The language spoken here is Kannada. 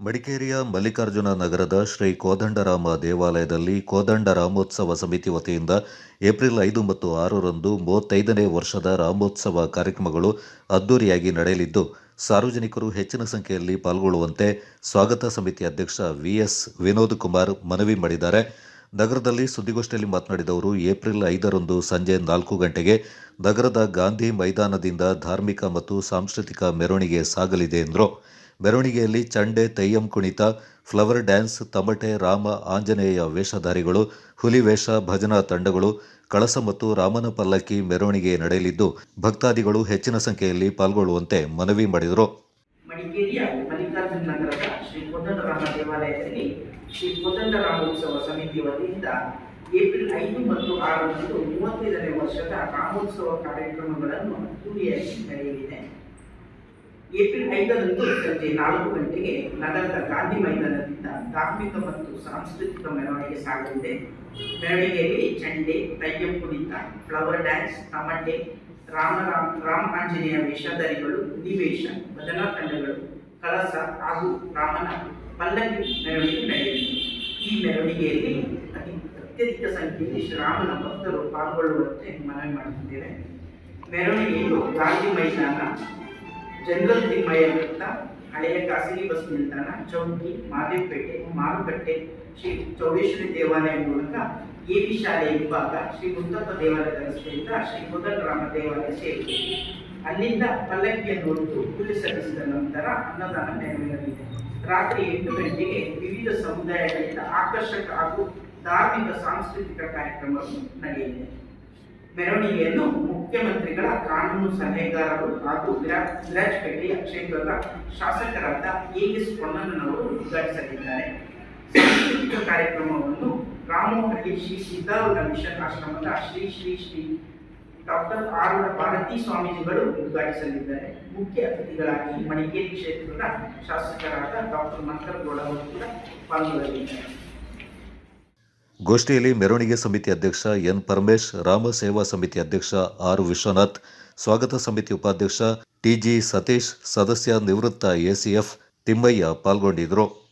ಮಡಿಕೇರಿಯ ಮಲ್ಲಿಕಾರ್ಜುನ ನಗರದ ಶ್ರೀ ಕೋದಂಡರಾಮ ದೇವಾಲಯದಲ್ಲಿ ಕೋದಂಡ ರಾಮೋತ್ಸವ ಸಮಿತಿ ವತಿಯಿಂದ ಏಪ್ರಿಲ್ ಐದು ಮತ್ತು ಆರರಂದು ಮೂವತ್ತೈದನೇ ವರ್ಷದ ರಾಮೋತ್ಸವ ಕಾರ್ಯಕ್ರಮಗಳು ಅದ್ದೂರಿಯಾಗಿ ನಡೆಯಲಿದ್ದು, ಸಾರ್ವಜನಿಕರು ಹೆಚ್ಚಿನ ಸಂಖ್ಯೆಯಲ್ಲಿ ಪಾಲ್ಗೊಳ್ಳುವಂತೆ ಸ್ವಾಗತ ಸಮಿತಿ ಅಧ್ಯಕ್ಷ ವಿಎಸ್ ವಿನೋದ್ ಕುಮಾರ್ ಮನವಿ ಮಾಡಿದ್ದಾರೆ. ನಗರದಲ್ಲಿ ಸುದ್ದಿಗೋಷ್ಠಿಯಲ್ಲಿ ಮಾತನಾಡಿದ ಅವರು, ಏಪ್ರಿಲ್ ಐದರಂದು ಸಂಜೆ ನಾಲ್ಕು ಗಂಟೆಗೆ ನಗರದ ಗಾಂಧಿ ಮೈದಾನದಿಂದ ಧಾರ್ಮಿಕ ಮತ್ತು ಸಾಂಸ್ಕೃತಿಕ ಮೆರವಣಿಗೆ ಸಾಗಲಿದೆ ಎಂದರು. ಮೆರವಣಿಗೆಯಲ್ಲಿ ಚಂಡೆ ತೆಯ್ಯಂ ಕುಣಿತ, ಫ್ಲವರ್ ಡ್ಯಾನ್ಸ್, ತಮಟೆ, ರಾಮ, ಆಂಜನೇಯ ವೇಷಧಾರಿಗಳು, ಹುಲಿ ವೇಷ, ಭಜನಾ ತಂಡಗಳು, ಕಳಸ ಮತ್ತು ರಾಮನ ಪಲ್ಲಕ್ಕಿ ಮೆರವಣಿಗೆ ನಡೆಯಲಿದ್ದು, ಭಕ್ತಾದಿಗಳು ಹೆಚ್ಚಿನ ಸಂಖ್ಯೆಯಲ್ಲಿ ಪಾಲ್ಗೊಳ್ಳುವಂತೆ ಮನವಿ ಮಾಡಿದರು. ಮಡಿಕೇರಿಯ ಮಲ್ಲಿಕಾರ್ಜುನ ನಗರದ ಶ್ರೀ ಕೋದಂಡರಾಮ ದೇವಾಲಯದಲ್ಲಿ ಶ್ರೀ ಕೋದಂಡರಾಮೋತ್ಸವ ಸಮಿತಿ ವತಿಯಿಂದ ಏಪ್ರಿಲ್ ಐದು ಮತ್ತು ಆರರಂದು ಮೂವತ್ತೈದನೇ ವರ್ಷದ ರಾಮೋತ್ಸವ ಕಾರ್ಯಕ್ರಮಗಳನ್ನು ಅದ್ದೂರಿಯಾಗಿ ನಡೆಯಲಿದೆ. ಏಪ್ರಿಲ್ ಐದರಂದು ಸಂಜೆ ನಾಲ್ಕು ಗಂಟೆಗೆ ನಗರದ ಗಾಂಧಿ ಮೈದಾನದಿಂದ ಧಾರ್ಮಿಕ ಮತ್ತು ಸಾಂಸ್ಕೃತಿಕ ಮೆರವಣಿಗೆ ಸಾಗಲಿದೆ. ಮೆರವಣಿಗೆಯಲ್ಲಿ ಚಂಡೆ ತಯ್ಯಂ ಕುಣಿತ ಫ್ಲವರ್ ಡ್ಯಾನ್ಸ್ ತಮಟೆ, ರಾಮ ರಾಮ ಆಂಜನೇಯ ವೇಷಧಾರಿಗಳು, ಹುಲಿವೇಷ, ಭಜನಾ ತಂಡಗಳು ಕಲಸ ಹಾಗೂ ರಾಮನ ಪಲ್ಲಕ್ಕಿ ಮೆರವಣಿಗೆ ನಡೆಯಲಿದೆ. ಈ ಮೆರವಣಿಗೆಯಲ್ಲಿ ಅತಿ ಅತ್ಯಧಿಕ ಸಂಖ್ಯೆಯಲ್ಲಿ ಶ್ರೀರಾಮನ ಭಕ್ತರು ಪಾಲ್ಗೊಳ್ಳುವಂತೆ ಮನವಿ ಮಾಡುತ್ತಿದ್ದೇವೆ. ಮೆರವಣಿಗೆಯು ಗಾಂಧಿ ಮೈದಾನ ಜನರಲ್ ತಿಮ್ಮಯ್ಯ ವೃತ್ತ ಹಳೆಯ ಖಾಸಗಿ ಬಸ್ ನಿಲ್ದಾಣ ಚೌಕಿ ಮಾದೇವಪೇಟೆ ಮಾರುಕಟ್ಟೆ, ಶ್ರೀ ಚೌಡೇಶ್ವರಿ ದೇವಾಲಯ ಮೂಲಕ ಎಬಿ ಶಾಲೆ ವಿಭಾಗ ಶ್ರೀ ಮುತ್ತಪ್ಪ ದೇವಾಲಯದ ರಸ್ತೆಯಿಂದ ಶ್ರೀ ಕೋದಂಡರಾಮ ದೇವಾಲಯ ಸೇರಿದೆ. ಅಲ್ಲಿಂದ ಪಲ್ಲಕ್ಕಿಯನ್ನು ಹೊರತು ಪೂಜೆ ಸಲ್ಲಿಸಿದ ನಂತರ ಅನ್ನದಾನ ನೆರವೇರಲಿದೆ. ರಾತ್ರಿ ಎಂಟು ಗಂಟೆಗೆ ವಿವಿಧ ಸಮುದಾಯಗಳಿಂದ ಆಕರ್ಷಕ ಹಾಗೂ ಧಾರ್ಮಿಕ ಸಾಂಸ್ಕೃತಿಕ ಕಾರ್ಯಕ್ರಮಗಳು ನಡೆಯಲಿದೆ. ಮೆರವಣಿಗೆಯನ್ನು ಮುಖ್ಯಮಂತ್ರಿಗಳ ಕಾನೂನು ಸಲಹೆಗಾರರು ಹಾಗೂ ವಿರಾ- ವಿರಾಜಪೇಟೆಯ ಕ್ಷೇತ್ರದ ಶಾಸಕರಾದ ಎ ಎಸ್ ಪೊನ್ನಣ್ಣನವರು ಉದ್ಘಾಟಿಸಲಿದ್ದಾರೆ. ಸಾಂಸ್ಕೃತಿಕ ಕಾರ್ಯಕ್ರಮವನ್ನು ರಾಮೋಹಳ್ಳಿ ಶ್ರೀ ಸಿದ್ಧಾರೂಢ ಮಿಷನ್ ಆಶ್ರಮದ ಶ್ರೀ ಶ್ರೀ ಶ್ರೀ ಡಾಕ್ಟರ್ ಆರೂಢ ಭಾರತಿ ಸ್ವಾಮೀಜಿಗಳು ಉದ್ಘಾಟಿಸಲಿದ್ದಾರೆ. ಮುಖ್ಯ ಅತಿಥಿಗಳಾಗಿ ಮಡಿಕೇರಿ ಕ್ಷೇತ್ರದ ಶಾಸಕರಾದ ಡಾಕ್ಟರ್ ಮಂಕರಗೌಡ ಅವರು ಕೂಡ ಪಾಲ್ಗೊಳ್ಳಲಿದ್ದಾರೆ. ಗೋಷ್ಠಿಯಲ್ಲಿ ಮೆರವಣಿಗೆ ಸಮಿತಿ ಅಧ್ಯಕ್ಷ ಎನ್ ಪರಮೇಶ್, ರಾಮ ಸೇವಾ ಸಮಿತಿ ಅಧ್ಯಕ್ಷ ಆರ್ ವಿಶ್ವನಾಥ್, ಸ್ವಾಗತ ಸಮಿತಿ ಉಪಾಧ್ಯಕ್ಷ ಟಿಜಿ ಸತೀಶ್, ಸದಸ್ಯ ನಿವೃತ್ತ ಎಸಿಎಫ್ ತಿಮ್ಮಯ್ಯ ಪಾಲ್ಗೊಂಡಿದ್ದರು.